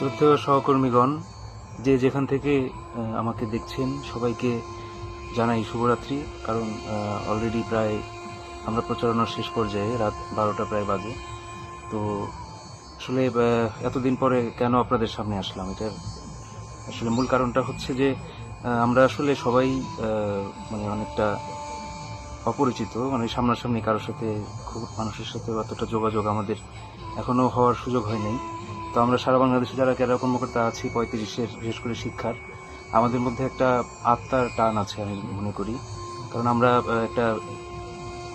শ্রদ্ধেয় সহকর্মীগণ, যে যেখান থেকে আমাকে দেখছেন, সবাইকে জানাই শুভরাত্রি। কারণ অলরেডি প্রায় আমরা প্রচারণার শেষ পর্যায়ে, রাত বারোটা প্রায় বাজে। তো আসলে এতদিন পরে কেন আপনাদের সামনে আসলাম? এটার আসলে মূল কারণটা হচ্ছে যে আমরা আসলে সবাই মানে অনেকটা অপরিচিত। মানে সামনাসামনি কারোর সাথে, খুব মানুষের সাথে অতটা যোগাযোগ আমাদের এখনও হওয়ার সুযোগ হয় নাই। তো আমরা সারা বাংলাদেশে যারা ক্যাডার কর্মকর্তা আছি, পঁয়ত্রিশের বিশেষ করে শিক্ষার, আমাদের মধ্যে একটা আত্মার টান আছে আমি মনে করি। কারণ আমরা একটা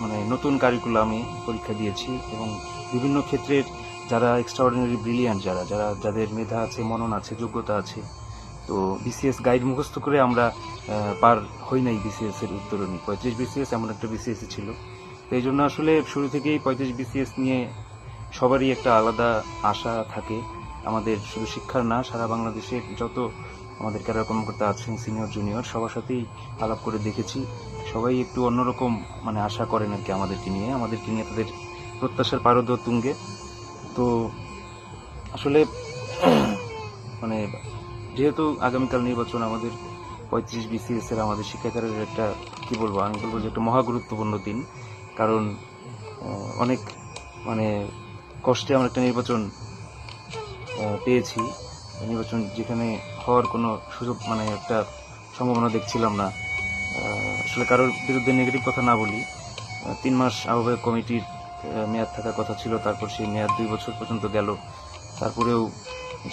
মানে নতুন কারিকুলামে পরীক্ষা দিয়েছি এবং বিভিন্ন ক্ষেত্রের যারা এক্সট্রাঅর্ডিনারি ব্রিলিয়ান্ট যারা যারা, যাদের মেধা আছে, মনন আছে, যোগ্যতা আছে, তো বিসিএস গাইড মুখস্থ করে আমরা পার হই নাই বিসিএস এর উত্তরণী। পঁয়ত্রিশ বিসিএস এমন একটা বিসিএস ছিল। তো এই জন্য আসলে শুরু থেকেই পঁয়ত্রিশ বিসিএস নিয়ে সবারই একটা আলাদা আশা থাকে। আমাদের শুধু শিক্ষার না, সারা বাংলাদেশের যত আমাদের ক্যাডার কর্মকর্তা আছেন, সিনিয়র, জুনিয়র, সবার সাথেই আলাপ করে দেখেছি। সবাই একটু অন্যরকম মানে আশা করেন আর কি আমাদেরকে নিয়ে। আমাদেরকে নিয়ে তাদের প্রত্যাশার পারদ তুঙ্গে তো আসলে মানে যেহেতু আগামীকাল নির্বাচন, আমাদের পঁয়ত্রিশ বিসিএস এর আমাদের শিক্ষাকারের একটা, কি বলব, আমি বলব যে একটা মহা গুরুত্বপূর্ণ দিন। কারণ অনেক মানে কষ্টে আমরা একটা নির্বাচন পেয়েছি। নির্বাচন যেখানে হওয়ার কোনো সুযোগ মানে একটা সম্ভাবনা দেখছিলাম না। আসলে কারোর বিরুদ্ধে নেগেটিভ কথা না বলি। তিন মাস আহ্বায়ক কমিটির মেয়াদ থাকার কথা ছিল, তারপর সেই মেয়াদ দুই বছর পর্যন্ত গেল। তারপরেও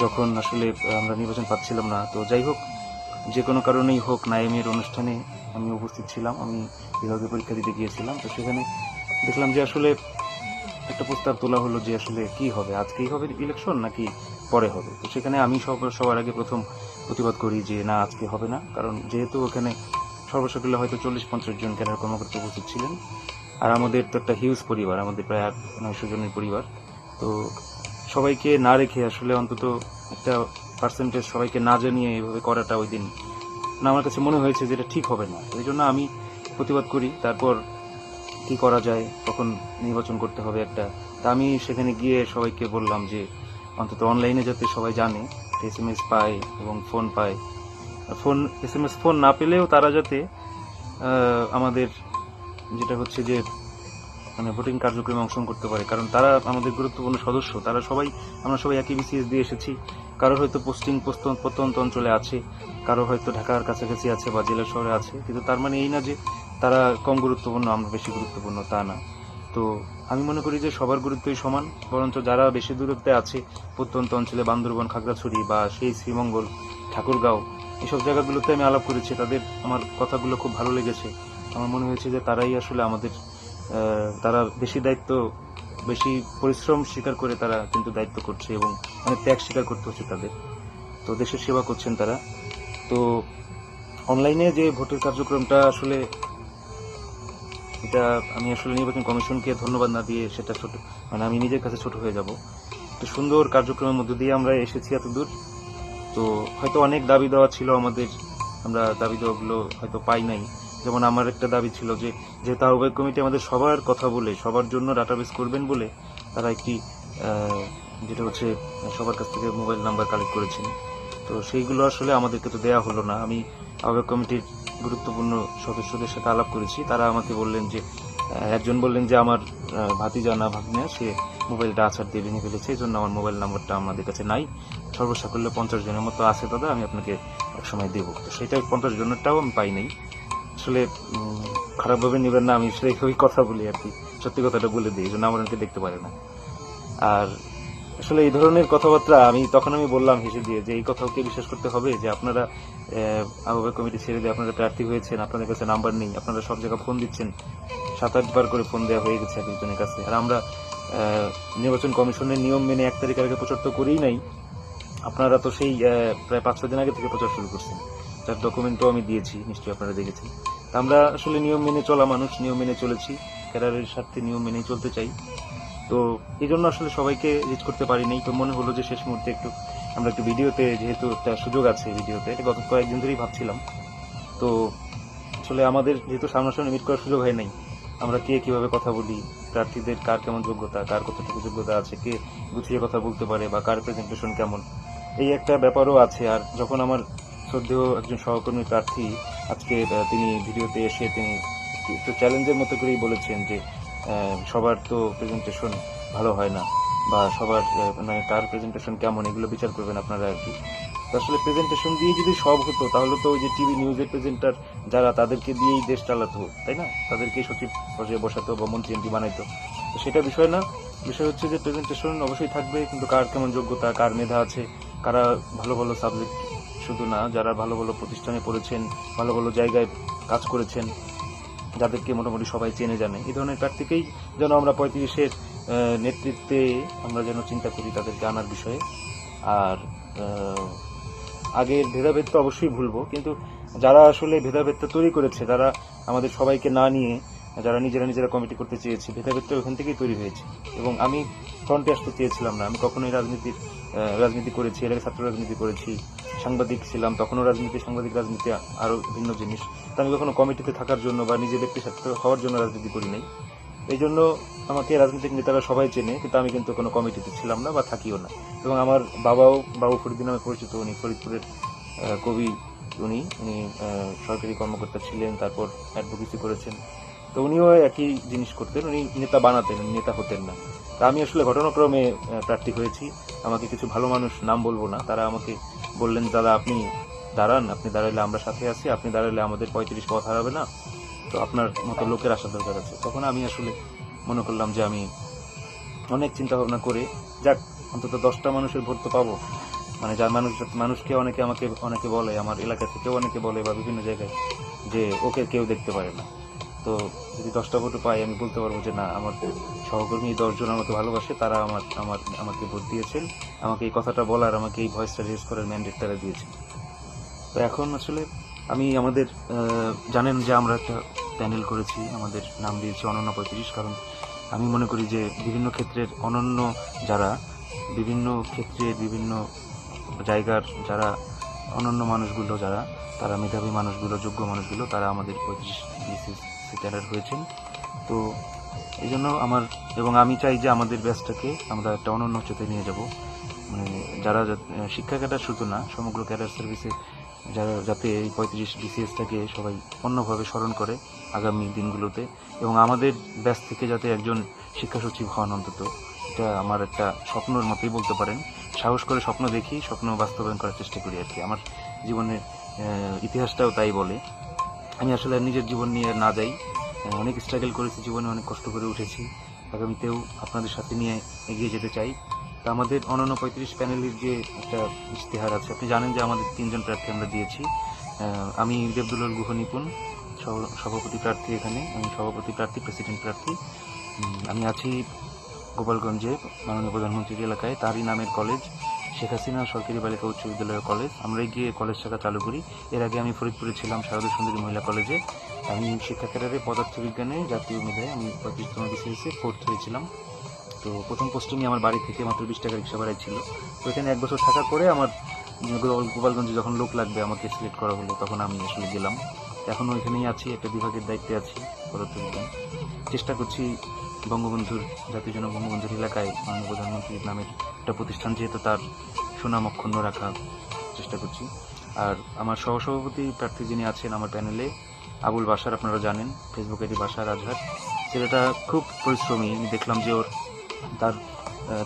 যখন আসলে আমরা নির্বাচন পাচ্ছিলাম না, তো যাই হোক, যে কোনো কারণেই হোক, নাইমের অনুষ্ঠানে আমি উপস্থিত ছিলাম, আমি বিভাগে পরীক্ষা দিতে গিয়েছিলাম। তো সেখানে দেখলাম যে আসলে একটা প্রস্তাব তোলা হলো যে আসলে কি হবে? আজকেই হবে ইলেকশন নাকি পরে হবে? তো সেখানে আমি সব, সবার আগে প্রথম প্রতিবাদ করি যে না, আজকে হবে না। কারণ যেহেতু ওখানে সর্বসকলে হয়তো চল্লিশ, পঞ্চাশ জন ক্যাডার কর্মকর্তা উপস্থিত ছিলেন। আর আমাদের তো একটা হিউজ পরিবার, আমাদের প্রায় আট, নয়শো জনের পরিবার। তো সবাইকে না রেখে আসলে অন্তত একটা পার্সেন্টেজ সবাইকে না জানিয়ে এইভাবে করাটা ওই দিন না আমার কাছে মনে হয়েছে যে এটা ঠিক হবে না। এই জন্য আমি প্রতিবাদ করি। তারপর কি করা যায় তখন নির্বাচন করতে হবে একটা। তা আমি সেখানে গিয়ে সবাইকে বললাম যে, অন্তত অনলাইনে যাতে সবাই জানে এস এম এস পায় এবং ফোন পায়। Phone S M S phone না পেলেও তারা যাতে আমাদের যেটা হচ্ছে যে মানে ভোটিং কার্যক্রমে অংশগ্রহণ করতে পারে। কারণ তারা আমাদের গুরুত্বপূর্ণ সদস্য, তারা সবাই, আমরা সবাই একই বিসিএস দিয়ে এসেছি। কারোর হয়তো পোস্টিং প্রত্যন্ত অঞ্চলে আছে কারও হয়তো ঢাকার কাছাকাছি আছে বা জেলা শহরে আছে। কিন্তু তার মানে এই না যে তারা কম গুরুত্বপূর্ণ, আমরা বেশি গুরুত্বপূর্ণ, তা না। তো আমি মনে করি যে সবার গুরুত্বই সমান, বরঞ্চ যারা বেশি দূরত্বে আছে, প্রত্যন্ত অঞ্চলে বান্দরবন, খাগড়াছড়ি বা সেই শ্রীমঙ্গল, ঠাকুরগাঁও, এসব জায়গাগুলোতে আমি আলাপ করেছি, তাদের আমার কথাগুলো খুব ভালো লেগেছে। আমার মনে হয়েছে যে তারাই আসলে আমাদের তারা বেশি দায়িত্ব, বেশি পরিশ্রম স্বীকার করে তারা কিন্তু দায়িত্ব করছে এবং অনেক ত্যাগ স্বীকার করতে হচ্ছে তাদের। তো দেশের সেবা করছেন তারা। তো অনলাইনে যে ভোটের কার্যক্রমটা আসলে এটা আমি আসলে নির্বাচন কমিশনকে ধন্যবাদ না দিয়ে সেটা ছোট মানে আমি নিজের কাছে ছোট হয়ে যাব। তো সুন্দর কার্যক্রমের মধ্যে দিয়ে আমরা এসেছি এত দূর তো হয়তো অনেক দাবি দেওয়া ছিল আমাদের, আমরা দাবি দেওয়াগুলো হয়তো পাই নাই। যেমন আমার একটা দাবি ছিল যে যেহেতু আহ্বায়ক কমিটি আমাদের সবার কথা বলে, সবার জন্য ডাটাবেস করবেন বলে তারা একটি যেটা হচ্ছে সবার কাছ থেকে মোবাইল নাম্বার কালেক্ট করেছেন। তো সেইগুলো আসলে আমাদেরকে তো দেয়া হলো না। আমি আহ্বায়ক কমিটির গুরুত্বপূর্ণ সদস্যদের সাথে আলাপ করেছি। তারা আমাকে বললেন যে একজন বললেন যে, আমার ভাতিজা না ভাগ্নে, সে মোবাইলটা আছাড় দিয়ে ভেঙে ফেলেছে এই জন্য আমার মোবাইল নাম্বারটা আমাদের কাছে নাই। সর্বসাকল্যে পঞ্চাশ জনের মতো আছে দাদা, আমি আপনাকে এক সময় দেবো। তো সেটা পঞ্চাশ জনেরটাও আমি পাই নাই। আসলে খারাপভাবে নেবেন না, আমি সেইভাবেই কথা বলি আর কি। সত্যি কথাটা বলে দিই, এই জন্য আমার দেখতে পারে না। আর আসলে এই ধরনের কথাবার্তা আমি তখন আমি বললাম হেসে দিয়ে যে এই কথাও কি বিশ্বাস করতে হবে? যে আপনারা আহ, কমিটি ছেড়ে দিয়ে আপনারা প্রার্থী হয়েছেন আপনাদের কাছে নাম্বার নেই আপনারা সব জায়গায় ফোন দিচ্ছেন। সাত আটবার করে ফোন দেওয়া হয়ে গেছে একজনের কাছে। আর আমরা নির্বাচন কমিশনের নিয়ম মেনে এক তারিখ আগে প্রচার তো করেই নাই। আপনারা তো সেই প্রায় পাঁচ ছয় দিন আগে থেকে প্রচার শুরু করছেন। তার ডকুমেন্টও আমি দিয়েছি নিশ্চয়ই আপনারা দেখেছেন। তা আমরা আসলে নিয়ম মেনে চলা মানুষ নিয়ম মেনে চলেছি। ক্যাডারের স্বার্থে নিয়ম মেনেই চলতে চাই। তো এই জন্য আসলে সবাইকে রিচ করতে পারিনি তো মনে হলো যে শেষ মুহূর্তে একটু আমরা একটু ভিডিওতে যেহেতু একটা সুযোগ আছে ভিডিওতে, এটা গত কয়েকদিন ধরেই ভাবছিলাম। তো আসলে আমাদের যেহেতু সামনাসামনি মিট করার সুযোগ হয় নাই, আমরা কে কীভাবে কথা বলি, প্রার্থীদের কার কেমন যোগ্যতা, কার কতটুকু যোগ্যতা আছে, কে গুছিয়ে কথা বলতে পারে বা কার প্রেজেন্টেশন কেমন, এই একটা ব্যাপারও আছে। আর যখন আমার শ্রদ্ধেয় একজন সহকর্মী প্রার্থী আজকে তিনি ভিডিওতে এসে তিনি একটু চ্যালেঞ্জের মতো করেই বলেছেন যে সবার তো প্রেজেন্টেশন ভালো হয় না, বা সবার মানে কার প্রেজেন্টেশন কেমন, এগুলো বিচার করবেন আপনারা আর কি। আসলে প্রেজেন্টেশন দিয়ে যদি সব হতো, তাহলে তো ওই যে টিভি নিউজের প্রেজেন্টার যারা, তাদেরকে দিয়েই দেশ চালাতো, তাই না? তাদেরকে সচিব পর্যায়ে বসাতো বা মন্ত্রী, এমপি বানাইতো। তো সেটা বিষয় না। বিষয় হচ্ছে যে প্রেজেন্টেশন অবশ্যই থাকবে, কিন্তু কার কেমন যোগ্যতা, কার মেধা আছে, কারা ভালো ভালো সাবজেক্ট শুধু না, যারা ভালো ভালো প্রতিষ্ঠানে পড়েছেন, ভালো ভালো জায়গায় কাজ করেছেন যাদেরকে মোটামুটি সবাই চেনে জানে। এই ধরনের প্রার্থীকেই যেন আমরা পঁয়ত্রিশের নেতৃত্বে আমরা যেন চিন্তা করি তাদেরকে আনার বিষয়ে। আর আগের ভেদাভেদ তো অবশ্যই ভুলবো, কিন্তু যারা আসলে ভেদাভেদটা তৈরি করেছে তারা আমাদের সবাইকে না নিয়ে, যারা নিজেরা নিজেরা কমিটি করতে চেয়েছে ভেদাভেদটা ওখান থেকেই তৈরি হয়েছে। এবং আমি ফ্রন্টে আসতে চেয়েছিলাম না, আমি কখনোই রাজনীতির রাজনীতি করেছি, এর ছাত্র রাজনীতি করেছি, সাংবাদিক ছিলাম, তখনও রাজনীতি, সাংবাদিক রাজনীতি আরও ভিন্ন জিনিস। তো আমি কখনো কমিটিতে থাকার জন্য বা নিজে ব্যক্তি স্বার্থ হওয়ার জন্য রাজনীতি করি নাই। এই জন্য আমাকে রাজনৈতিক নেতারা সবাই চেনে, কিন্তু আমি কিন্তু কোনো কমিটিতে ছিলাম না বা থাকিও না। এবং আমার বাবাও, বাবু ফরিদ্দিন নামে পরিচিত, উনি ফরিদপুরের কবি উনি উনি সরকারি কর্মকর্তা ছিলেন, তারপর অ্যাডভোকেসি করেছেন। তো উনিও একই জিনিস করতেন, উনি নেতা বানাতেন নেতা হতেন না। তা আমি আসলে ঘটনাক্রমে প্রার্থী হয়েছি। আমাকে কিছু ভালো মানুষ নাম বলব না, তারা আমাকে বললেন, দাদা, আপনি দাঁড়ান, আপনি দাঁড়াইলে আমরা সাথে আছি, আপনি দাঁড়াইলে আমাদের পঁয়ত্রিশ পথ হারাবে না? তো আপনার মতো লোকের আসা দরকার আছে। তখন আমি আসলে মনে করলাম যে আমি অনেক চিন্তা ভাবনা করে, যাক, অন্তত দশটা মানুষের ভোট তো পাবো। মানে যার মানুষ, মানুষকে অনেকে আমাকে, অনেকে বলে, আমার এলাকা থেকেও অনেকে বলে বা বিভিন্ন জায়গায় যে ওকে কেউ দেখতে পারে না। তো যদি দশটা ভোট পাই আমি বলতে পারব যে না, আমার সহকর্মী দশজন আমাকে ভালোবাসে, তারা আমার আমার, আমাকে ভোট দিয়েছেন। আমাকে এই কথাটা বলার, আমাকে এই ভয়েসটা রেজ করার ম্যান্ডেট তারা দিয়েছে তো এখন আসলে আমি আমাদের জানেন যে আমরা একটা প্যানেল করেছি, আমাদের নাম দিয়েছি অনন্য পঁয়ত্রিশ, কারণ আমি মনে করি যে বিভিন্ন ক্ষেত্রের অনন্য যারা, বিভিন্ন ক্ষেত্রে বিভিন্ন জায়গার যারা অনন্য মানুষগুলো যারা, তারা মেধাবী মানুষগুলো, যোগ্য মানুষগুলো, তারা আমাদের পঁয়ত্রিশ বিসিএস ক্যাডার হয়েছেন। তো এই জন্য আমার, এবং আমি চাই যে আমাদের ব্যাচটাকে আমরা একটা অনন্য উচ্চতায় নিয়ে যাব। মানে যারা শিক্ষা ক্যাডার শুধু না, সমগ্র ক্যাডার সার্ভিসে যারা যাতে এই পঁয়ত্রিশ বিসিএসটাকে সবাই অন্যভাবে স্মরণ করে আগামী দিনগুলোতে এবং আমাদের ব্যাস থেকে যাতে একজন শিক্ষা সচিব হন অন্তত। এটা আমার একটা স্বপ্নর মতোই বলতে পারেন। সাহস করে স্বপ্ন দেখি, স্বপ্ন বাস্তবায়ন করার চেষ্টা করি আর কি। আমার জীবনের ইতিহাসটাও তাই বলে। আমি আসলে নিজের জীবন নিয়ে না যাই। অনেক স্ট্রাগল করেছি জীবনে, অনেক কষ্ট করে উঠেছি। আগামীতেও আপনাদের সাথে নিয়ে এগিয়ে যেতে চাই। তা আমাদের অনন্য পঁয়ত্রিশ প্যানেলের যে একটা ইশতেহার আছে, আপনি জানেন যে আমাদের তিনজন প্রার্থী আমরা দিয়েছি। আমি দেবদুল্লাল গুহ নিপুণ সভাপতি প্রার্থী এখানে, আমি সভাপতি প্রার্থী, প্রেসিডেন্ট প্রার্থী। আমি আছি গোপালগঞ্জে, মাননীয় প্রধানমন্ত্রীর এলাকায়। তারই নামের কলেজ, শেখ হাসিনা সরকারি বালিকা উচ্চ বিদ্যালয় কলেজ। আমরা গিয়ে কলেজ শাখা চালু করি। এর আগে আমি ফরিদপুরে ছিলাম, শারদা সুন্দরী মহিলা কলেজে। আমি শিক্ষা ক্যাডারে পদার্থবিজ্ঞানে জাতীয় মেধায়, আমি পঁয়ত্রিশতম বিসিএসে ফোর্থ হয়েছিলাম। তো প্রথম পোস্টিংয়ে আমার বাড়ি থেকে মাত্র বিশ টাকা রিক্সা ভাড়াই ছিল। তো এখানে এক বছর থাকার পরে আমার গোপাল- গোপালগঞ্জে যখন লোক লাগবে আমাকে সিলেক্ট করা হলো, তখন আমি আসলে গেলাম। এখনও এখানেই আছি, একটা বিভাগের দায়িত্বে আছি, পদার্থবিজ্ঞান। চেষ্টা করছি বঙ্গবন্ধুর, জাতীয় জন বঙ্গবন্ধুর এলাকায় মাননীয় প্রধানমন্ত্রীর নামের একটা প্রতিষ্ঠান যেহেতু তার সুনাম অক্ষুণ্ণ রাখা চেষ্টা করছি। আর আমার সহসভাপতি প্রার্থী যিনি আছেন আমার প্যানেলে, আবুল বাসার আপনারা জানেন, ফেসবুক আইডি বাসার আজহার। ছেলেটা খুব পরিশ্রমী দেখলাম যে ওর তার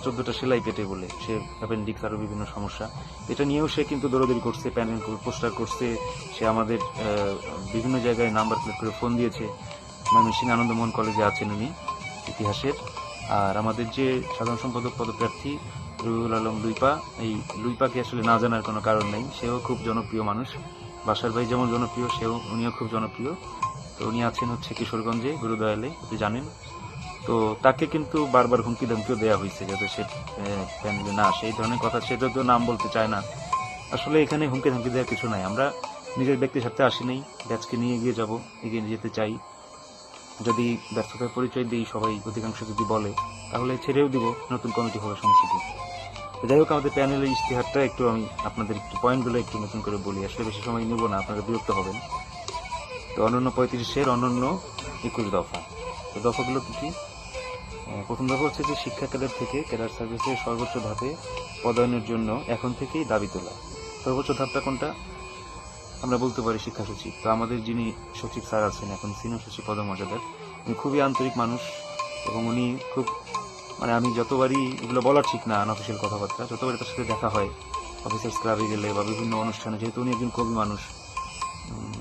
চোদ্দটা সেলাই পেটে বলে সে অ্যাপেন্ডিক্স আরও বিভিন্ন সমস্যা। এটা নিয়েও সে কিন্তু দৌড়দৌড়ি করছে প্যানেল পোস্টার করছে। সে আমাদের বিভিন্ন জায়গায় নাম্বার প্লেট করে ফোন দিয়েছে। ময়মনসিংহ আনন্দমোহন কলেজে আছেন উনি ইতিহাসের। আর আমাদের যে সাধারণ সম্পাদক পদপ্রার্থী রুহুল আলম লুইপা, এই লুইপাকে আসলে না জানার কোনো কারণ নেই। সেও খুব জনপ্রিয় মানুষ। বাসার ভাই যেমন জনপ্রিয়, সেও, উনিও খুব জনপ্রিয়। তো উনি আছেন হচ্ছে কিশোরগঞ্জে, গুরুদয়ালে, আপনি জানেন। তো তাকে কিন্তু বারবার হুমকি ধমকিও দেওয়া হয়েছে যাতে সে প্যানেলে না আসে। এই ধরনের কথা সে যদিও নাম বলতে চায় না, আসলে এখানে হুমকি ধমকি দেওয়ার কিছু নাই। আমরা নিজের ব্যক্তির সাথে আসি নেই, ব্যাচকে নিয়ে এগিয়ে যাব, এগিয়ে যেতে চাই। যদি ব্যর্থতার পরিচয় দিই সবাই, অধিকাংশ যদি বলে, তাহলে ছেড়েও দিব, নতুন কমিটি হওয়ার সংস্কৃতি। যাই হোক, আমাদের প্যানেলের ইশতেহারটা একটু আমি আপনাদের একটু পয়েন্টগুলো একটু নতুন করে বলি। আসলে বেশি সময় নেব না, আপনারা বিরক্ত হবেন। তো অনন্য পঁয়ত্রিশের অনন্য একুশ দফা। তো দফাগুলো কী কী? প্রথম দফা হচ্ছে যে শিক্ষা ক্যাডার থেকে ক্যাডার সার্ভিসের সর্বোচ্চ ধাপে পদায়নের জন্য এখন থেকেই দাবি তোলা। সর্বোচ্চ ধাপটা কোনটা? আমরা বলতে পারি শিক্ষা সচিব। তো আমাদের যিনি সচিব স্যার আছেন, এখন সিনিয়র সচিব পদমর্যাদার, উনি খুবই আন্তরিক মানুষ এবং উনি খুব মানে আমি যতবারই, এগুলো বলা ঠিক না আনঅফিসিয়াল কথাবার্তা, যতবারই তার সাথে দেখা হয় অফিসার্স ক্লাবে গেলে বা বিভিন্ন অনুষ্ঠানে, যেহেতু উনি একজন কবি মানুষ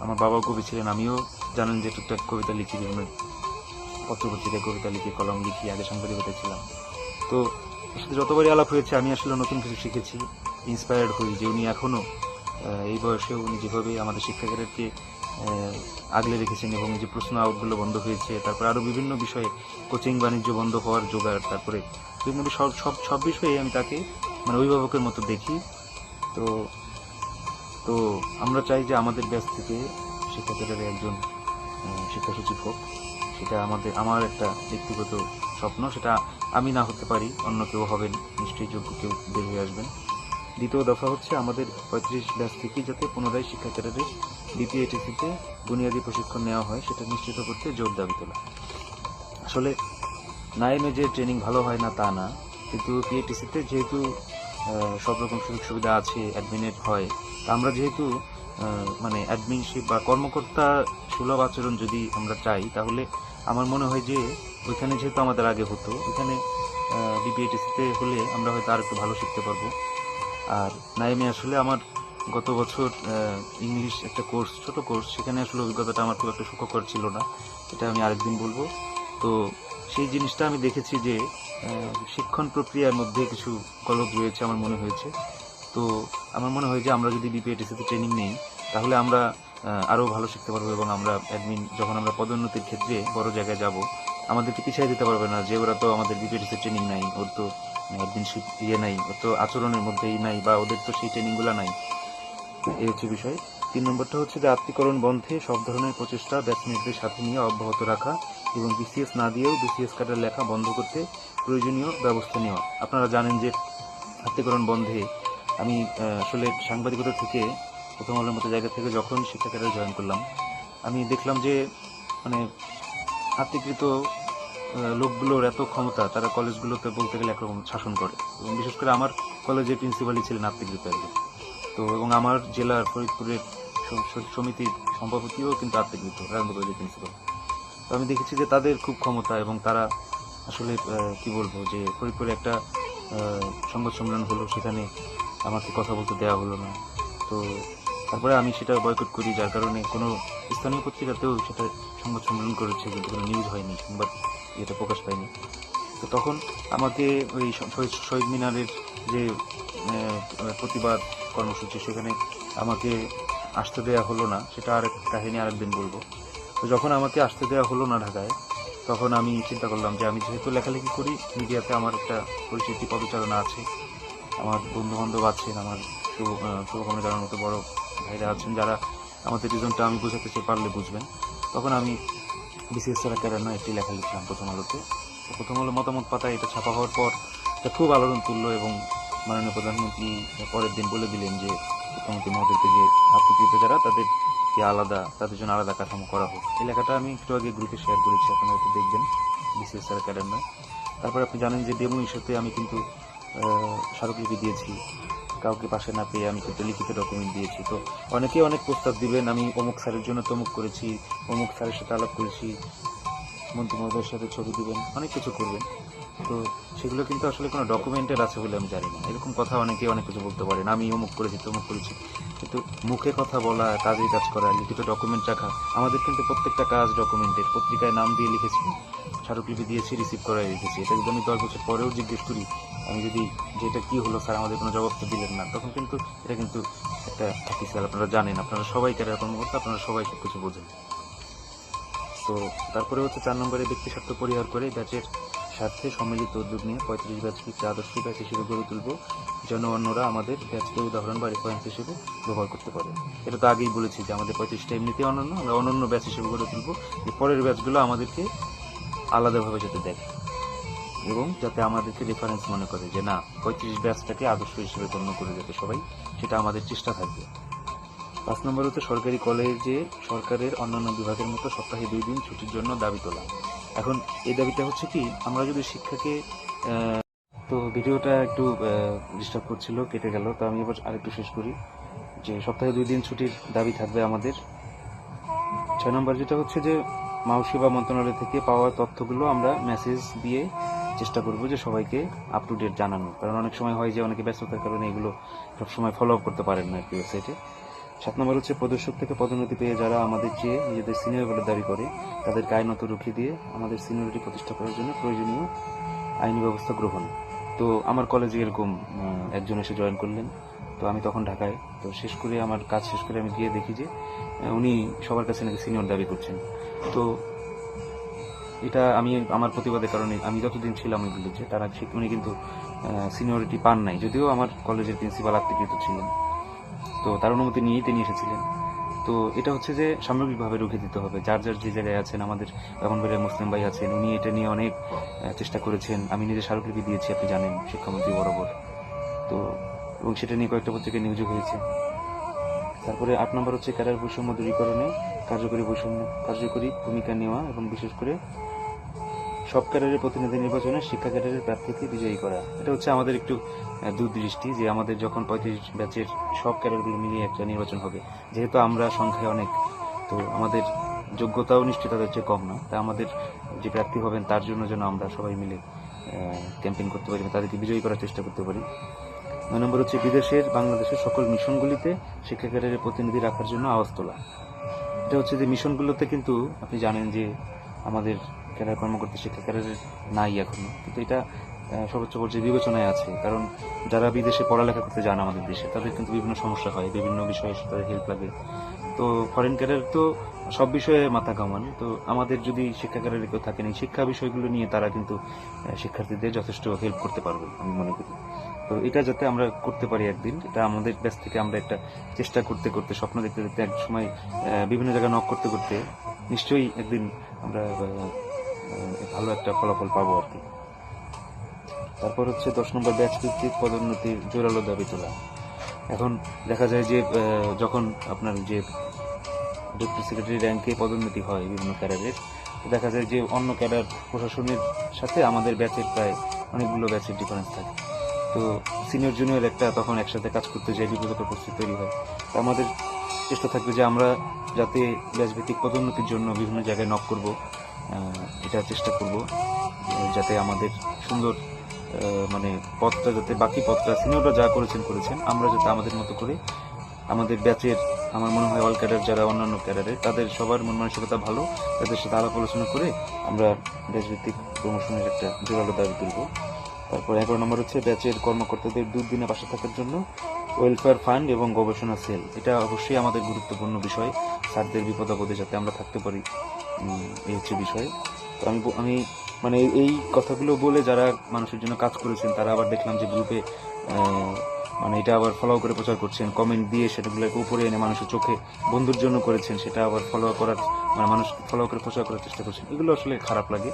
আমার বাবাও কবি ছিলেন, আমিও জানেন যে টুকটাক কবিতা লিখি বিভিন্ন পত্রপত্রিকায় কবিতা লিখে, কলম লিখি, আগে সাংবাদিকতা ছিলাম। তো সাথে যতবারই আলাপ হয়েছে, আমি আসলে নতুন কিছু শিখেছি ইন্সপায়ার্ড হই, যে উনি এখনও এই বয়সেও উনি যেভাবে আমাদের শিক্ষাকারকে আগলে রেখেছেন এবং যে প্রশ্ন আউটগুলো বন্ধ হয়েছে, তারপর আরও বিভিন্ন বিষয়ে কোচিং বাণিজ্য বন্ধ হওয়ার জোগাড়, তারপরে বিভিন্ন সব সব সব বিষয়ে আমি তাকে মানে অভিভাবকের মতো দেখি। তো তো আমরা চাই যে আমাদের ব্যাচ থেকে শিক্ষাকের একজন শিক্ষা সচিব হোক। সেটা আমাদের, আমার একটা ব্যক্তিগত স্বপ্ন, সেটা আমি না হতে পারি, অন্য কেউ হবেন, নিশ্চয়ই যোগ্য কেউ বের হয়ে আসবেন। দ্বিতীয় দফা হচ্ছে আমাদের পঁয়ত্রিশ ব্যাচ থেকেই যাতে পুনরায় শিক্ষা ক্যাডারের বিপিএটিসিতে বুনিয়াদী প্রশিক্ষণ নেওয়া হয়, সেটা নিশ্চিত করতে জোর দাবি তোলা। আসলে নাইমে যে ট্রেনিং ভালো হয় না, তা না। কিন্তু পিএটিসিতে যেহেতু সব রকম সুযোগ সুবিধা আছে অ্যাডমিনেট হয়, তা আমরা যেহেতু মানে অ্যাডমিনশিপ বা কর্মকর্তা সুলভ আচরণ যদি আমরা চাই, তাহলে আমার মনে হয় যে ওইখানে যেহেতু আমাদের আগে হতো, ওইখানে বিপিএটিসিতে হলে আমরা হয়তো আর একটু ভালো শিখতে পারব। আর নাইমে আসলে আমার গত বছর ইংলিশ একটা কোর্স, ছোট কোর্স, সেখানে আসলে অভিজ্ঞতাটা আমার খুব একটা সুখকর ছিল না, এটা আমি আরেকদিন বলব। তো সেই জিনিসটা আমি দেখেছি যে শিক্ষণ প্রক্রিয়ার মধ্যে কিছু গলদ রয়েছে আমার মনে হয়েছে। তো আমার মনে হয় যে আমরা যদি বিপিএটিসিতে ট্রেনিং নেই, তাহলে আমরা আহ, আরও ভালো শিখতে পারব এবং আমরা অ্যাডমিন যখন আমরা পদোন্নতির ক্ষেত্রে বড় জায়গায় যাব আমাদেরকে পিছিয়ে দিতে পারবে না যে ওরা তো আমাদের বিপিএটিসি ট্রেনিং নাই ওর তো অ্যাডমিনশিপ ইয়ে নাই ওর তো আচরণের মধ্যেই নাই বা ওদের তো সেই ট্রেনিংগুলো নাই। এই হচ্ছে বিষয়। তিন নম্বরটা হচ্ছে যে আত্মীকরণ বন্ধে সব ধরনের প্রচেষ্টা ব্যাটসম্যানদের সাথে নিয়ে অব্যাহত রাখা এবং বিসিএস না দিয়েও বিসিএস কার্ডের লেখা বন্ধ করতে প্রয়োজনীয় ব্যবস্থা নেওয়া। আপনারা জানেন যে আত্মীকরণ বন্ধে আমি আসলে সাংবাদিকতা থেকে প্রথম আলোর মতো জায়গা থেকে যখন শিক্ষা ক্যাডার জয়েন করলাম আমি দেখলাম যে মানে আহ, লোকগুলোর এত ক্ষমতা তারা কলেজগুলোতে বলতে গেলে একরকম শাসন করে। এবং বিশেষ করে আমার কলেজের প্রিন্সিপালই ছিলেন আত্মীকৃত একজন তো এবং আমার জেলার ফরিদপুরের সমিতির সভাপতিও কিন্তু আত্মীকৃত কলেজের প্রিন্সিপাল তো আমি দেখেছি যে তাদের খুব ক্ষমতা এবং তারা আসলে কি বলব যে ফরিদপুরে একটা সংবাদ সম্মেলন হলো সেখানে আমাকে কথা বলতে দেওয়া হলো না। তো তারপরে আমি সেটা বয়কট করি, যার কারণে কোনো স্থানীয় পত্রিকাতেও সেটা সংবাদ সম্মেলন করেছে, কিন্তু কোনো নিউজ হয়নি, সংবাদ এটা প্রকাশ পায়নি। তো তখন আমাকে ওই শহীদ- মিনারের যে প্রতিবাদ কর্মসূচি, সেখানে আমাকে আসতে দেওয়া হলো না, সেটা আর কাহিনী আরেকদিন বলব। তো যখন আমাকে আসতে দেওয়া হলো না ঢাকায়, তখন আমি চিন্তা করলাম যে আমি যেহেতু লেখালেখি করি, মিডিয়াতে আমার একটা পরিচিতি পদচারণা আছে, আমার বন্ধু বান্ধব আছেন, আমার শুভকামনা জানার মতো বড় ভাইরা আছেন যারা আমাদের রিজনটা আমি বোঝাতে চাই পারলে বুঝবেন। তখন আমি বিসিএস সারা ক্যারানো একটি লেখা লিখলাম প্রথম আলোতে। প্রথম আলো মতামত পাতায় এটা ছাপা হওয়ার পর এটা খুব আলোড়ন তুললো এবং মাননীয় প্রধানমন্ত্রী পরের দিন বলে দিলেন যে মুখ্যমন্ত্রী মহোদয়কে যে আত্মকৃত যারা তাদের যে আলাদা, তাদের জন্য আলাদা কাঠামো করা হোক। এই লেখাটা আমি একটু আগে গ্রুপে শেয়ার করেছি, আপনারা হয়তো দেখবেন। বিসিএস সারা ক্যাডার তারপর আপনি জানেন যে ডেমো ইস্যুতে আমি কিন্তু স্মারকলিপি দিয়েছি। কাউকে পাশে না পেয়ে আমি কিন্তু লিখিত ডকুমেন্ট দিয়েছি। তো অনেকেই অনেক প্রস্তাব দিবেন, আমি অমুক স্যারের জন্য তমুক করেছি, অমুক স্যারের সাথে আলাপ করেছি, মন্ত্রী মহোদয়ের সাথে ছবি দিবেন, অনেক কিছু করবেন। তো সেগুলো কিন্তু আসলে কোনো ডকুমেন্টের আছে বলে আমি জানি না। এরকম কথা অনেকে অনেক কিছু বলতে পারেন, আমি অমুক করেছি, তমুক করেছি। কিন্তু মুখে কথা বলা কাজে কাজ করা, লিখিত ডকুমেন্ট রাখা, আমাদের কিন্তু প্রত্যেকটা কাজ ডকুমেন্টের পত্রিকায় নাম দিয়ে লিখেছি, স্মারকলিপি দিয়েছি রিসিভ করাই রেখেছি এটা যদি আমি দশ বছর পরেও জিজ্ঞেস করি আমি যদি যেটা কী হলো স্যার, আমাদের কোনো জবাব তো দিলেন না। তখন কিন্তু এটা কিন্তু একটা অফিসিয়াল আপনারা জানেন। আপনারা সবাই ক্যারিয়ার কর্মকর্তা আপনারা সবাই সব কিছু বোঝেন। তো তারপরে হচ্ছে চার নম্বরে ব্যক্তি স্বার্থ পরিহার করে ব্যাচের স্বার্থে সম্মিলিত উদ্যোগ নিয়ে পঁয়ত্রিশ ব্যাচকে একটি আদর্শ ব্যাচ হিসেবে গড়ে তুলব, যেন অন্যরা আমাদের ব্যাচকে উদাহরণ বা রেফারেন্স হিসেবে ব্যবহার করতে পারে। এটা তো আগেই বলেছি যে আমাদের পঁয়ত্রিশটা এমনিতে অনন্য, আমরা অনন্য ব্যাচ হিসেবে গড়ে তুলব। যে পরের ব্যাচগুলো আমাদেরকে আলাদাভাবে যাতে দেখে। এবং যাতে আমাদেরকে রেফারেন্স মনে করে যে না, পঁয়ত্রিশ ব্যাচটাকে আদর্শ হিসেবে গণ্য করে যাতে সবাই সেটা আমাদের চেষ্টা থাকবে। পাঁচ নম্বর হচ্ছে সরকারি কলেজে সরকারের অন্যান্য বিভাগের মতো সপ্তাহে দুই দিন ছুটির জন্য দাবি তোলা। এখন এই দাবিটা হচ্ছে কি, আমরা যদি শিক্ষাকে তো ভিডিওটা একটু ডিস্টার্ব করছিল, কেটে গেল, তো আমি এবার আরেকটু শেষ করি যে সপ্তাহে দুই দিন ছুটির দাবি থাকবে আমাদের। ছয় নম্বর যেটা হচ্ছে যে মানসেবা মন্ত্রণালয় থেকে পাওয়া তথ্যগুলো আমরা মেসেজ দিয়ে চেষ্টা করব যে সবাইকে আপ টু ডেট জানানো কারণ অনেক সময় হয় যে অনেকে ব্যস্ততার কারণে এগুলো সবসময় ফলো আপ করতে পারেন না আর কি ওয়েবসাইটে সাত নম্বর হচ্ছে প্রদর্শক থেকে পদোন্নতি পেয়ে যারা আমাদের চেয়ে নিজেদের সিনিয়র বলে দাবি করে, তাদেরকে আইনত রুখে দিয়ে আমাদের সিনিয়রিটি প্রতিষ্ঠা করার জন্য প্রয়োজনীয় আইনি ব্যবস্থা গ্রহণ। তো আমার কলেজে এরকম একজন এসে জয়েন করলেন। তো আমি তখন ঢাকায়। তো শেষ করে, আমার কাজ শেষ করে আমি গিয়ে দেখি যে উনি সবার কাছে নাকি সিনিয়র দাবি করছেন। তো এটা আমি, আমার প্রতিবাদের কারণে আমি যতদিন ছিলাম ওই কলেজে তারা উনি কিন্তু সিনিয়রিটি পান নাই। যদিও আমার কলেজের প্রিন্সিপাল আত্মীকৃত ছিলেন। তো তার অনুমতি নিয়েই তিনি এসেছিলেন। তো এটা হচ্ছে যে, সামগ্রিকভাবে রুখে দিতে হবে। যার যার যে জায়গায় আছেন, আমাদের ব্রাহ্মণবাড়িয়া মুসলিম ভাই আছেন, উনি এটা নিয়ে অনেক চেষ্টা করেছেন। আমি নিজে স্মারকলিপি দিয়েছি, আপনি জানেন, শিক্ষামন্ত্রী বরাবর। তো, এবং সেটা নিয়ে কয়েকটা পত্রিকায় নিউজও হয়েছে। তারপরে আট নম্বর হচ্ছে ক্যারিয়ার বৈষম্য দূরীকরণে কার্যকরী বৈষম্য, কার্যকরী ভূমিকা নেওয়া এবং বিশেষ করে সব ক্যাডারের প্রতিনিধি নির্বাচনে শিক্ষা ক্যাডারের প্রার্থীকে বিজয়ী করা। এটা হচ্ছে আমাদের একটু দূরদৃষ্টি যে আমাদের যখন পঁয়ত্রিশ ব্যাচের সব ক্যাডারগুলো মিলিয়ে একটা নির্বাচন হবে। যেহেতু আমরা সংখ্যায় অনেক, তো আমাদের যোগ্যতাও নিশ্চয়ই তাদের চেয়ে কম না। তা আমাদের যে প্রার্থী হবেন তার জন্য যেন আমরা সবাই মিলে ক্যাম্পেইন করতে পারি তাদেরকে বিজয়ী করার চেষ্টা করতে পারি। নয় নম্বর হচ্ছে বিদেশের, বাংলাদেশের সকল মিশনগুলিতে শিক্ষা ক্যাডারের প্রতিনিধি রাখার জন্য আওয়াজ তোলা। এটা হচ্ছে যে মিশনগুলোতে কিন্তু আপনি জানেন যে আমাদের ক্যাডার কর্মকর্তা শিক্ষা ক্যাডারের নাই এখনও। কিন্তু এটা সর্বোচ্চ পর্যায়ে বিবেচনায় আছে। কারণ যারা বিদেশে পড়ালেখা করতে যান আমাদের দেশে, তাদের কিন্তু বিভিন্ন সমস্যা হয়, বিভিন্ন বিষয়ে তাদের হেল্প লাগে। তো ফরেন ক্যাডার তো সব বিষয়ে মাথা কামান তো আমাদের যদি শিক্ষা ক্যাডারে কেউ থাকেন, এই শিক্ষা বিষয়গুলো নিয়ে তারা কিন্তু শিক্ষার্থীদের যথেষ্ট হেল্প করতে পারবে, আমি মনে করি। তো এটা যাতে আমরা করতে পারি একদিন, এটা আমাদের কাছ থেকে আমরা একটা চেষ্টা করতে করতে, স্বপ্ন দেখতে দেখতে এক সময় বিভিন্ন জায়গায় নক করতে করতে নিশ্চয়ই একদিন আমরা ভালো একটা ফলাফল পাবো আর কি। তারপর হচ্ছে দশ নম্বর ব্যাচ ভিত্তিক পদোন্নতির জোরালো দাবি তোলা। এখন দেখা যায় যে যখন আপনার যে ডেপুটি সেক্রেটারি র্যাঙ্কে পদোন্নতি হয় বিভিন্ন ক্যাডারের, দেখা যায় যে অন্য ক্যাডার প্রশাসনের সাথে আমাদের ব্যাচের প্রায় অনেকগুলো ব্যাচের ডিফারেন্স থাকে। তো সিনিয়র জুনিয়র একটা তখন একসাথে কাজ করতে যাই বিপদ পরিস্থিতি তৈরি হয়। তো আমাদের চেষ্টা থাকবে যে আমরা যাতে ব্যাচ ভিত্তিক পদোন্নতির জন্য বিভিন্ন জায়গায় নক করব এটা চেষ্টা করব যাতে আমাদের সুন্দর মানে পথটা যাতে বাকি পথটা সিনিয়ররা যা করেছেন করেছেন, আমরা যাতে আমাদের মতো করে আমাদের ব্যাচের আমার মনে হয় অল ক্যাডার যারা অন্যান্য ক্যাডারের তাদের সবার মন মানসিকতা ভালো, তাদের সাথে আলাপ আলোচনা করে আমরা দেশভিত্তিক প্রমোশনের একটা জোরালো দাবি তুলব। তারপর এগারো নম্বর হচ্ছে ব্যাচের কর্মকর্তাদের দুদিনে পাশে থাকার জন্য ওয়েলফেয়ার ফান্ড এবং গবেষণা সেল এটা অবশ্যই আমাদের গুরুত্বপূর্ণ বিষয়, স্যারদের বিপদ আপদে যাতে আমরা থাকতে পারি। এই হচ্ছে বিষয়। তো আমি আমি মানে এই কথাগুলো বলে যারা মানুষের জন্য কাজ করেছেন, তারা আবার দেখলাম যে গ্রুপে মানে এটা আবার ফলো করে প্রচার করছেন কমেন্ট দিয়ে সেটাগুলোকে উপরে এনে মানুষের চোখে বন্ধুর জন্য করেছেন, সেটা আবার ফলো করার মানে মানুষ ফলো করে প্রচার করার চেষ্টা করছেন। এগুলো আসলে খারাপ লাগে।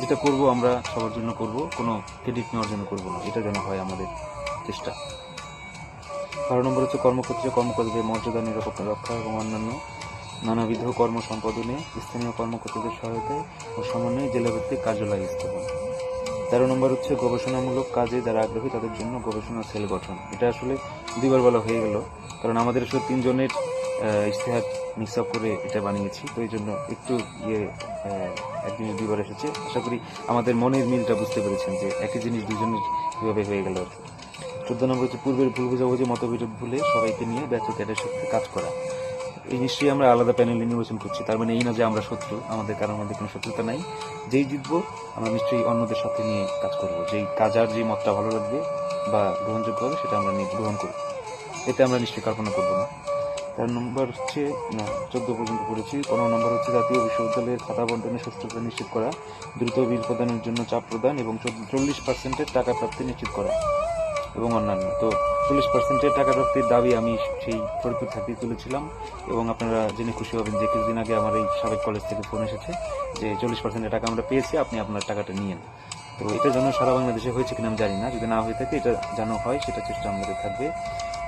যেটা করব আমরা সবার জন্য করব, কোনো ক্রেডিট নেওয়ার জন্য করব না। এটা যেন হয় আমাদের চেষ্টা। বারো নম্বর হচ্ছে কর্মক্ষেত্রে কর্মকর্তাদের মর্যাদা, নিরাপত্তা, রক্ষা এবং অন্যান্য নানাবিধ কর্ম সম্পাদনে স্থানীয় কর্মকর্তাদের সহায়তায় ও সমন্বয়ে জেলাভিত্তিক কার্যালয় স্থাপন। তেরো নম্বর হচ্ছে গবেষণামূলক কাজে যারা আগ্রহী তাদের জন্য গবেষণা সেল গঠন। এটা আসলে দুইবার বলা হয়ে গেল, কারণ আমাদের আসলে তিনজনের ইশতেহার মিক্স আপ করে এটা বানিয়েছি। তো এই জন্য একটু ইয়ে এক জিনিস দুইবার এসেছে। আশা করি আমাদের মনের মিলটা বুঝতে পেরেছেন যে একই জিনিস দুজনের কীভাবে হয়ে গেল আর কি। চোদ্দ নম্বর হচ্ছে পূর্বের ভুল বোঝাবুঝি, মতবিরোধ ভুলে সবাইকে নিয়ে ব্যর্থ ক্যাডের সাথে কাজ করা। এই নিশ্চয়ই আমরা আলাদা প্যানেলে নির্বাচন করছি। তার মানে এই না যে আমরা শত্রু, আমাদের কারোর মধ্যে কোনো শত্রুতা নাই। যেই জিতবো, আমরা নিশ্চয়ই অন্যদের সাথে নিয়ে কাজ করব। যেই কাজার যে মতটা ভালো লাগবে বা গ্রহণযোগ্য হবে, সেটা আমরা নিয়ে গ্রহণ করব। এতে আমরা নিশ্চয়ই কল্পনা করব না। তার নম্বর হচ্ছে, না, চোদ্দ পর্যন্ত পড়েছি। পনেরো নম্বর হচ্ছে জাতীয় বিশ্ববিদ্যালয়ের খাতা বন্টনের সুস্থতা নিশ্চিত করা, দ্রুত বিল প্রদানের জন্য চাপ প্রদান এবং চল্লিশ পার্সেন্টের টাকা প্রাপ্তি নিশ্চিত করা। এবং অন্যান্য। তো চল্লিশ পার্সেন্টের টাকা প্রাপ্তির দাবি আমি সেই ফরিদপুর থাকতে তুলেছিলাম এবং আপনারা জেনে খুশি হবেন যে কিছুদিন আগে আমার এই সাবেক কলেজ থেকে ফোন এসেছে যে চল্লিশ পার্সেন্টের টাকা আমরা পেয়েছি, আপনি আপনার টাকাটা নিয়েন তো এটা যেন সারা বাংলাদেশে হয়েছে কিনা আমি জানি না, যদি না হয়ে থাকে এটা যেন হয়, সেটা চেষ্টা আমাদের থাকবে।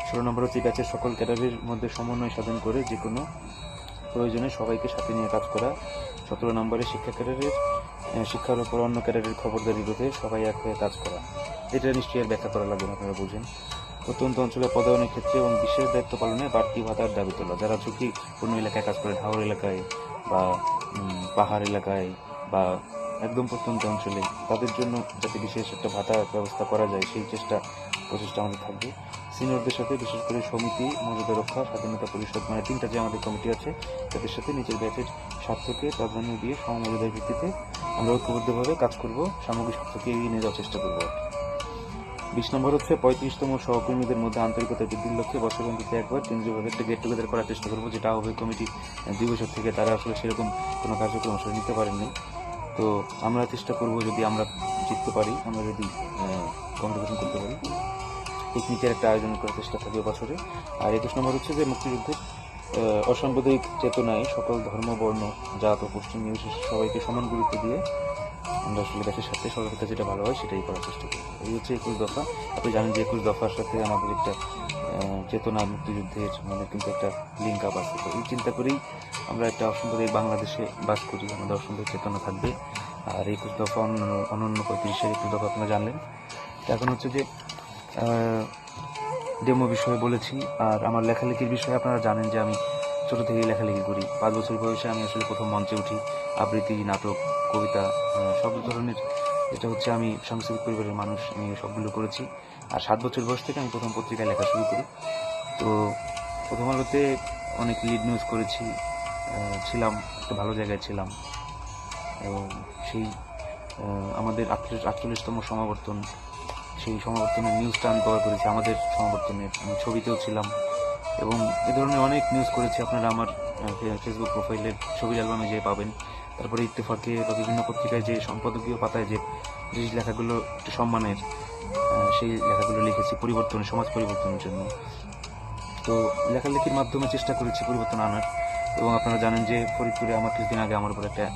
ষোলো নম্বর হচ্ছে ব্যাচের সকল ক্যাডারের মধ্যে সমন্বয় সাধন করে যে কোনো প্রয়োজনে সবাইকে সাথে নিয়ে কাজ করা। সতেরো নম্বরে শিক্ষা ক্যাডারের শিক্ষার উপর অন্য ক্যাডারের খবরদারি রোধে সবাই এক হয়ে কাজ করা। এটা নিশ্চয়ই আর ব্যাখ্যা করা লাগবে আপনারা বুঝেন। প্রত্যন্ত অঞ্চলে পদায়নের ক্ষেত্রে এবং বিশেষ দায়িত্ব পালনে বাড়তি ভাতার দাবি তোলা। যারা ঝুঁকিপূর্ণ এলাকায় কাজ করে হাওর এলাকায় বা পাহাড় এলাকায় বা একদম প্রত্যন্ত অঞ্চলে, তাদের জন্য যাতে বিশেষ একটা ভাতা ব্যবস্থা করা যায়, সেই চেষ্টা, প্রচেষ্টা আমাদের থাকবে। সিনিয়রদের সাথে বিশেষ করে সমিতি, মর্যাদা রক্ষা, স্বাধীনতা পরিষদ মানে তিনটা যে আমাদের কমিটি আছে, তাদের সাথে নিজের ব্যাচের স্বার্থকে প্রাধান্য দিয়ে সমমর্যাদার ভিত্তিতে আমরা ঐক্যবদ্ধভাবে কাজ করব, সামগ্রিক স্বার্থকে এগিয়ে নিয়ে যাওয়ার চেষ্টা করব। বিশ নম্বর হচ্ছে পঁয়ত্রিশতম সহকর্মীদের মধ্যে আন্তরিকতা বৃদ্ধির লক্ষ্যে বছরবন্দিতে একবার কেন্দ্রীয়ভাবে একটা গেট টুগেদার করার চেষ্টা করব, যেটা হবে কমিটি দুই বছর থেকে তারা আসলে সেরকম কোনো কার্যক্রম আসলে নিতে পারেননি। তো আমরা চেষ্টা করব যদি আমরা জিততে পারি, আমরা যদি কম্পিটিশন করতে পারি। পিকনিকের একটা আয়োজন করার চেষ্টা থাকবে বছরে আর একুশ নম্বর হচ্ছে যে মুক্তিযুদ্ধের অসাম্প্রদায়িক চেতনায় সকল ধর্ম বর্ণ জাত ও পশ্চিম নির্বিশেষে সবাইকে সমান গুরুত্ব দিয়ে আমরা আসলে সাথে সরকারটা যেটা ভালো হয় সেটাই করার চেষ্টা করি। এই হচ্ছে একুশ দফা। আপনি জানেন যে একুশ দফার সাথে আমাদের একটা চেতনা মুক্তিযুদ্ধের মানে কিন্তু একটা লিঙ্ক আপ আছে। এই চিন্তা করেই আমরা একটা অসাম্প্রদায়িক বাংলাদেশে বাস করি। আমাদের অসাম্প্রদায়িক চেতনা থাকবে। আর একুশ দফা অন্য অনন্য পঁয়ত্রিশের একুশ দফা আপনারা জানলেন। এখন হচ্ছে যে ডেমো বিষয়ে বলেছি। আর আমার লেখালেখির বিষয়ে আপনারা জানেন যে আমি ছোট থেকেই লেখালেখি করি। পাঁচ বছর বয়সে আমি আসলে প্রথম মঞ্চে উঠি। আবৃত্তি, নাটক, কবিতা সব ধরনের। এটা হচ্ছে আমি সাংস্কৃতিক পরিবারের মানুষ, আমি সবগুলো করেছি। আর সাত বছর বয়স থেকে আমি প্রথম পত্রিকায় লেখা শুরু করি। তো প্রথম আলোতে অনেক লিড নিউজ করেছি। ছিলাম, একটা ভালো জায়গায় ছিলাম। এবং সেই আমাদের আটচল্লিশ, আটচল্লিশতম সমাবর্তন, সেই সমাবর্তনের নিউজটা আমি কভার করেছি। আমাদের সমাবর্তনের, আমি ছবিতেও ছিলাম। এবং এ ধরনের অনেক নিউজ করেছি আপনারা আমার ফেসবুক প্রোফাইলের ছবির অ্যালবামে যে পাবেন। তারপরে ইত্তেফাকে বা বিভিন্ন পত্রিকায় যে সম্পাদকীয় পাতায় যে যে লেখাগুলো একটু সম্মানের সেই লেখাগুলো লিখেছি পরিবর্তন, সমাজ পরিবর্তনের জন্য। তো লেখালেখির মাধ্যমে চেষ্টা করেছি পরিবর্তন আনার। এবং আপনারা জানেন যে ফরিদপুরে আমার কিছুদিন আগে আমার উপর একটা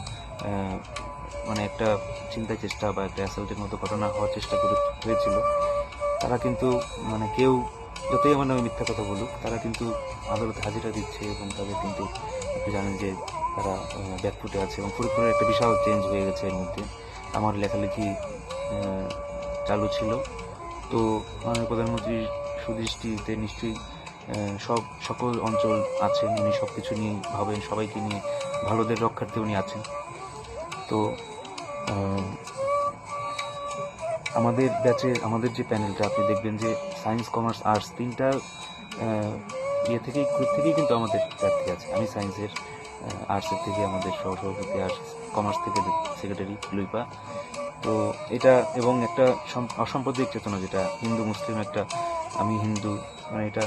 মানে একটা চিন্তার চেষ্টা বা একটা অ্যাসাল্টের মতো ঘটনা হওয়ার চেষ্টা করে হয়েছিল। তারা কিন্তু মানে কেউ যতই আমার নামে মিথ্যা কথা বলুক, তারা কিন্তু আদালতে হাজিরা দিচ্ছে এবং তাদের কিন্তু আপনি জানেন যে তারা ব্যাকফুটে আছে এবং ফরিদপুরের একটা বিশাল চেঞ্জ হয়ে গেছে এর মধ্যে। আমার লেখালেখি চালু ছিল। তো মাননীয় প্রধানমন্ত্রীর সুদৃষ্টিতে নিশ্চয়ই সব, সকল অঞ্চল আছেন, উনি সব কিছু নিয়ে ভাবেন, সবাইকে নিয়ে, ভালোদের রক্ষার্থে উনি আছেন। তো আমাদের ব্যাচে আমাদের যে প্যানেলটা আপনি দেখবেন যে সায়েন্স কমার্স আর্টস তিনটা ইয়ে থেকেই গ্রুপ থেকেই কিন্তু আমাদের প্রার্থী আছে। আমি সায়েন্সের আর্টসের থেকে আমাদের সহসভাপতি আর্টস কমার্স থেকে সেক্রেটারি লুইপা। তো এটা এবং একটা সম- অসাম্প্রদায়িক চেতনা যেটা, হিন্দু, মুসলিম একটা, আমি হিন্দু মানে এটা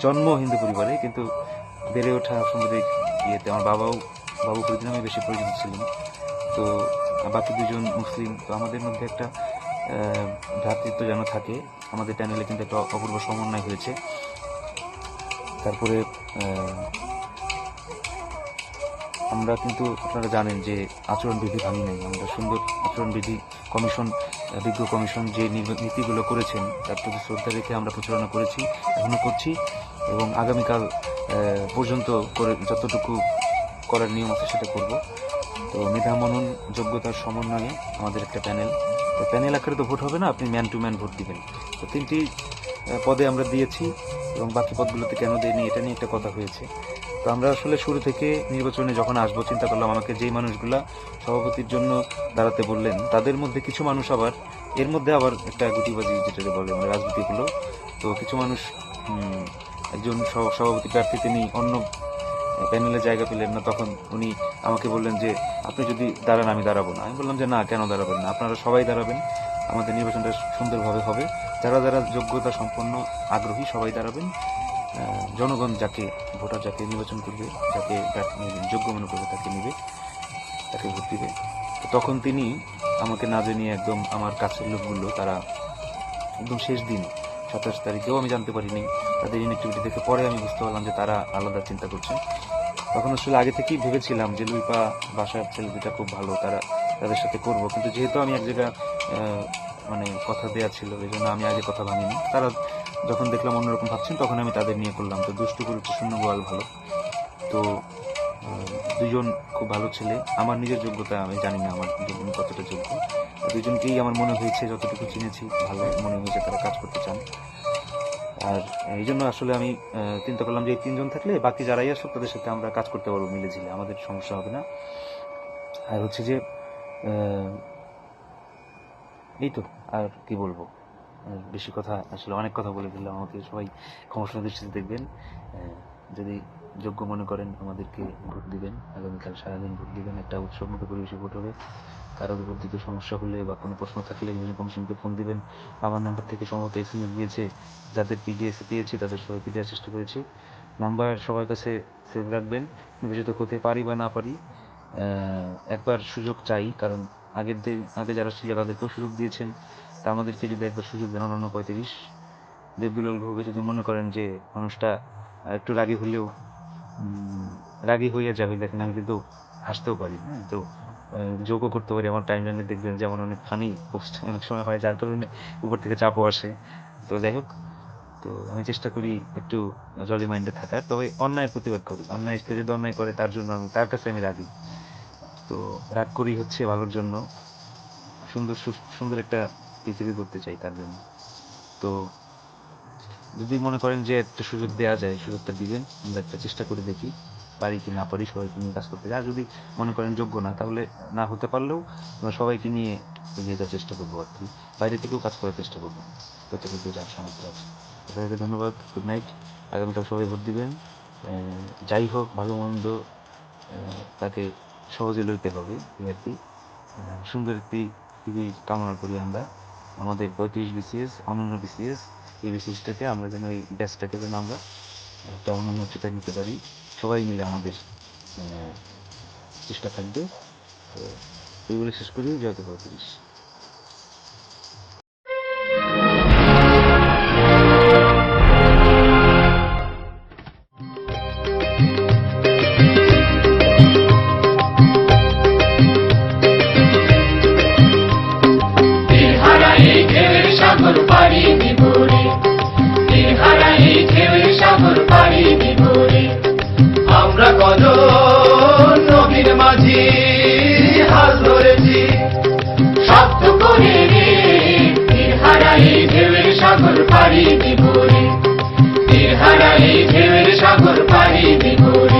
জন্ম হিন্দু পরিবারে, কিন্তু বেড়ে ওঠা অসাম্প্রদায়িক ইয়েতে আমার বাবাও, বাবু ফরিদ নামে বেশি পরিচিত ছিলেন। তো বাকি দুজন মুসলিম, তো আমাদের মধ্যে একটা ভ্রাতৃত্ব যেন থাকে, আমাদের চ্যানেলে কিন্তু একটা অপূর্ব সমন্বয় হয়েছে। তারপরে আমরা কিন্তু আপনারা জানেন যে আচরণবিধি ভাঙি নাই। আমরা সুন্দর আচরণবিধি কমিশন, বিজ্ঞ কমিশন যে নীতিগুলো করেছেন, তার প্রতি শ্রদ্ধা রেখে আমরা প্রচারণা করেছি এখনও করছি এবং আগামীকাল পর্যন্ত করে যতটুকু করার নিয়ম আছে সেটা করব। তো মেধা মনন, যোগ্যতার সমন্বয়ে আমাদের একটা প্যানেল তো প্যানেল আকারে তো ভোট হবে না, আপনি ম্যান টু ম্যান ভোট দিবেন। তো তিনটি পদে আমরা দিয়েছি এবং বাকি পদগুলোতে কেন দেয়নি এটা নিয়ে একটা কথা হয়েছে। তো আমরা আসলে শুরু থেকে নির্বাচনে যখন আসব, চিন্তা করলাম আমাকে যেই মানুষগুলা সভাপতির জন্য দাঁড়াতে বললেন, তাদের মধ্যে কিছু মানুষ আবার, এর মধ্যে আবার একটা গুটিবাজি যেটা বলে আমরা রাজনীতি হলো তো কিছু মানুষ একজন সভাপতি প্রার্থী, তিনি অন্য প্যানেলে জায়গা পেলেন না, তখন উনি আমাকে বললেন যে, আপনি যদি দাঁড়ান, আমি দাঁড়াবো না। আমি বললাম যে, না, কেন দাঁড়াবেন না? আপনারা সবাই দাঁড়াবেন। আমাদের নির্বাচনটা সুন্দরভাবে হবে। যারা যারা যোগ্যতা সম্পন্ন, আগ্রহী, সবাই দাঁড়াবেন। জনগণ যাকে, ভোটার যাকে নির্বাচন করবে, যাকে যোগ্য মনে করবে, তাকে নিবে, তাকে ভোট দিবে। তখন তিনি আমাকে না জানিয়ে একদম আমার কাছের লোকগুলো, তারা একদম শেষ দিন সাতাশ তারিখেও আমি জানতে পারিনি। তাদের ইনএক্টিভিটি দেখে পরে আমি বুঝতে পারলাম যে তারা আলাদা চিন্তা করছে। তখন আসলে আগে থেকেই ভেবেছিলাম যে লুইপা বাসার ছেলে খুব ভালো, তারা তাদের সাথে করব। কিন্তু যেহেতু আমি এক জায়গা মানে কথা দেয়া ছিল এই জন্য আমি আগে কথা ভাঙিনি তারা যখন দেখলাম অন্যরকম ভাবছেন, তখন আমি তাদের নিয়ে করলাম। তো দুষ্টু করেছে, শূন্য গোয়াল ভালো। তো দুজন খুব ভালো ছেলে। আমার নিজের যোগ্যতা আমি জানি না আমার দুজন কতটা যোগ্য। দুজনকেই আমার মনে হয়েছে, যতটুকু চিনেছি, ভালো মনে হয়েছে তারা কাজ করতে চান। আর এই জন্য আসলে আমি চিন্তা করলাম যে এই তিনজন থাকলে বাকি যারাই আসুক তাদের সাথে আমরা কাজ করতে পারব মিলে ঝিলে। আমাদের সমস্যা হবে না। আর হচ্ছে যে এই তো, আর কি বলব? বেশি কথা, আসলে অনেক কথা বলে দিলাম আমাকে সবাই ক্ষমতা দৃষ্টিতে দেখবেন। যদি যোগ্য মনে করেন, আমাদেরকে ভোট দিবেন, আগামীকাল সারাদিন ভোট দিবেন, একটা উৎসবমুখী পরিবেশে ভোট হবে। কারও দিকে সমস্যা হলে বা কোনো প্রশ্ন থাকলে নির্বাচন কমিশনকে ফোন দিবেন। আমার নাম্বার থেকে সম্ভবত এস এম দিয়েছে, যাদের পিডিএস দিয়েছি তাদের সবাইকে দেওয়ার চেষ্টা করেছি। নাম্বার সবার কাছে সেভ রাখবেন নিবেচিত করতে পারি বা না পারি একবার সুযোগ চাই, কারণ আগের দিন, আগে যারা ছিল তাদেরকেও সুযোগ দিয়েছেন। তা আমাদেরকে যদি একবার সুযোগ দেন অন্যান্য পঁয়ত্রিশ। দেবদুলাল ভোগে যদি মনে করেন যে মানুষটা একটু রাগী হলেও রাগী হয়ে যাবে দেখেন আমি কিন্তু হাসতেও পারি হ্যাঁ তো যোগও করতে পারি আমার টাইম লাইনে দেখবেন যেমন অনেক ফানি পোস্ট অনেক সময় হয় যার কারণে উপর থেকে চাপও আসে। তো যাই হোক তো আমি চেষ্টা করি একটু জলি মাইন্ডে থাকার। তবে অন্যায়ের প্রতিবাদ করি অন্যায় সে যদি অন্যায় করে তার জন্য আমি তার কাছে আমি রাগি। তো রাগ করি হচ্ছে ভালোর জন্য। সুন্দর সুন্দর একটা পৃথিবী করতে চাই তার জন্য। তো যদি মনে করেন যে একটা সুযোগ দেওয়া যায়, সুযোগটা দিবেন, আমরা একটা চেষ্টা করে দেখি, পারি কি না পারি সবাইকে নিয়ে কাজ করতে আর যদি মনে করেন যোগ্য না, তাহলে না হতে পারলেও আমরা সবাইকে নিয়ে এগিয়ে যাওয়ার চেষ্টা করব আর কি। বাইরে থেকেও কাজ করার চেষ্টা করব। যতটুকু যার সামর্থ্য আছে। সবাইকে ধন্যবাদ। গুড নাইট আগামীকাল সবাই ভোট দিবেন। যাই হোক, ভালো মন্দ তাকে সহজে লইতে হবে আর কি। সুন্দর একটি কামনা করি আমরা। আমাদের পঁয়ত্রিশ বিসিএস, অনন্য বিসিএস। এই বিসিএসটাকে আমরা যেন এই ব্যাচটাকে যেন আমরা একটা অনুমতিটা নিতে পারি। সবাই মিলে আমাদের আহ, চেষ্টা থাকবে। তো এইগুলো শেষ করি। জয় পঁয়ত্রিশ সাগর বিভোরে তীর হারাই ঢেউয়ের সাগর পারি দিবরে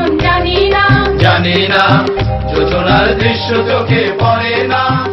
জানি না। যোজনার দৃশ্য চোখে পড়ে না।